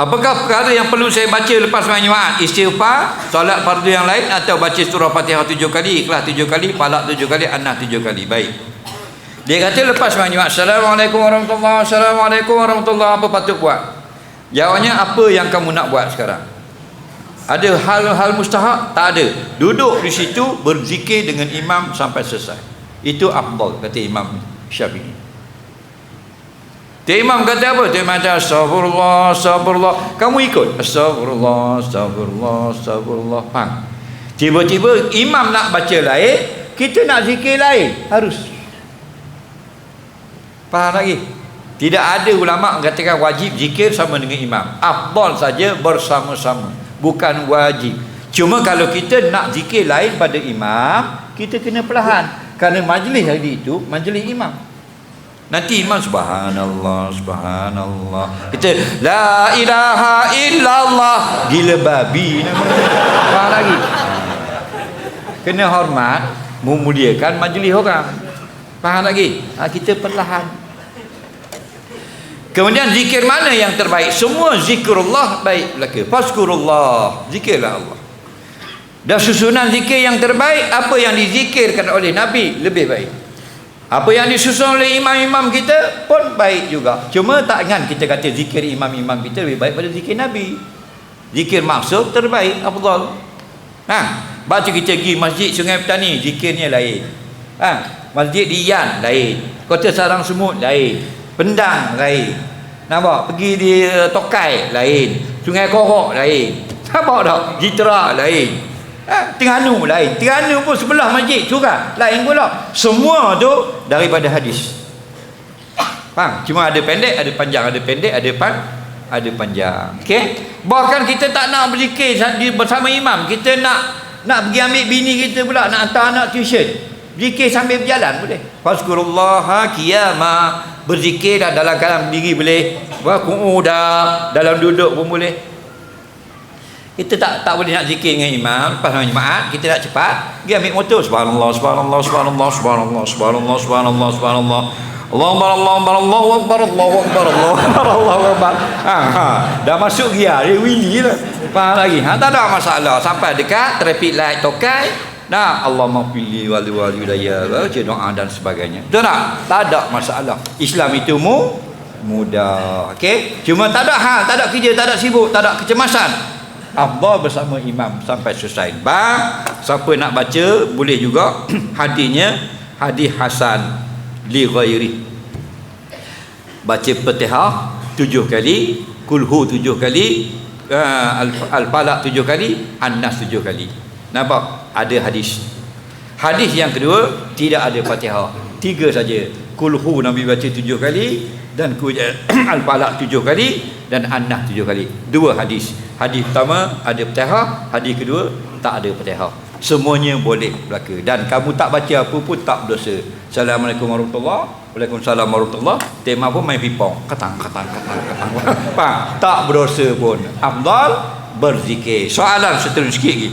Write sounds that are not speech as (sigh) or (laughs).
Apakah perkara yang perlu saya baca lepas sembahyang Jumaat? Istighfar, solat fardu yang lain atau baca surah Fatihah tujuh kali, ikhlas tujuh kali, falak tujuh kali, anas tujuh kali. Baik. Dia kata lepas sembahyang Jumaat, Assalamualaikum warahmatullahi Assalamualaikum warahmatullahi apa patut buat? Jawabnya apa yang kamu nak buat sekarang? Ada hal-hal mustahak? Tak ada. Duduk di situ berzikir dengan imam sampai selesai. Itu afdal kata Imam Syafi'i. Tok Imam kata apa? Imam kata astagfirullah, astagfirullah. Kamu ikut. Astagfirullah, astagfirullah, astagfirullah. Faham? Tiba-tiba imam nak baca lain, kita nak zikir lain. Harus. Faham lagi? Tidak ada ulama mengatakan wajib zikir sama dengan imam. Afdal saja bersama-sama. Bukan wajib. Cuma kalau kita nak zikir lain pada imam, kita kena perlahan. Kerana majlis hari itu, majlis imam. Nanti imam subhanallah subhanallah. Kita la ilaha illallah gila babi nama. Lagi? Kena hormat, memuliakan majlis orang. Faham lagi? Ha, kita perlahan. Kemudian zikir mana yang terbaik? Semua zikrullah baik belaka. Fazkurullah. Zikirlah Allah. Dan susunan zikir yang terbaik apa yang dizikirkan oleh Nabi lebih baik. Apa yang disusun oleh imam-imam kita pun baik juga. Cuma tak ingat kita kata zikir imam-imam kita lebih baik pada zikir Nabi. Zikir maksud terbaik afdal. Ha, baca kita pergi masjid Sungai Petani zikirnya lain. Ha, masjid di Yan lain. Kota Sarang Semut lain. Pendang lain. Nampak? Pergi di uh, Tokai lain. Sungai Korok lain. Nampak tak? Jitra lain. Ha, Terengganu lain. Terengganu pun sebelah masjid surah. Lain pula. Semua tu daripada hadis. Faham? Cuma ada pendek, ada panjang, ada pendek, ada pan, ada panjang. Okey? Bahkan kita tak nak berzikir bersama imam. Kita nak nak pergi ambil bini kita pula, nak hantar anak tuition. Zikir sambil berjalan boleh. Fazkurullaha qiyama. Berzikir dah dalam keadaan berdiri boleh. Wa qu'uda dalam duduk pun boleh. Kita tak tak boleh nak zikir dengan imam lepas sembahyang Jumaat, kita nak cepat, pergi ambil motor subhanallah subhanallah subhanallah subhanallah subhanallah subhanallah subhanallah Allahu akbar Allahu akbar Allahu akbar Allahu akbar Allahu akbar Allahu akbar. Ha ha dah masuk gear dia windy dah. Faham lagi? Ha tak ada masalah sampai dekat traffic light tokai Nah, Allah maghfirli wali wali daya baca doa dan sebagainya. Betul tak? Tak ada masalah. Islam itu mu mudah. Okey? Cuma tak ada hal, tak ada kerja, tak ada sibuk, tak ada kecemasan. Afdal bersama imam sampai selesai. Bang, siapa nak baca boleh juga (clears throat) hadisnya hadis hasan li ghairi. Baca Fatihah tujuh kali, kulhu tujuh kali, uh, al-falaq tujuh kali, an-nas tujuh kali. Nampak? Ada hadis. Hadis yang kedua tidak ada Fatihah. Tiga saja. Kulhu Nabi baca tujuh kali dan (clears throat) al-falaq tujuh kali dan an-nas tujuh kali. Dua hadis. Hadis pertama ada Fatihah, hadis kedua tak ada Fatihah. Semuanya boleh berlaku dan kamu tak baca apa pun tak berdosa. Assalamualaikum warahmatullahi Waalaikumsalam warahmatullahi Tema pun main pipong. Katang katang katang. (laughs) Faham? Tak berdosa pun. Afdal berzikir. Soalan seterusnya sikit lagi.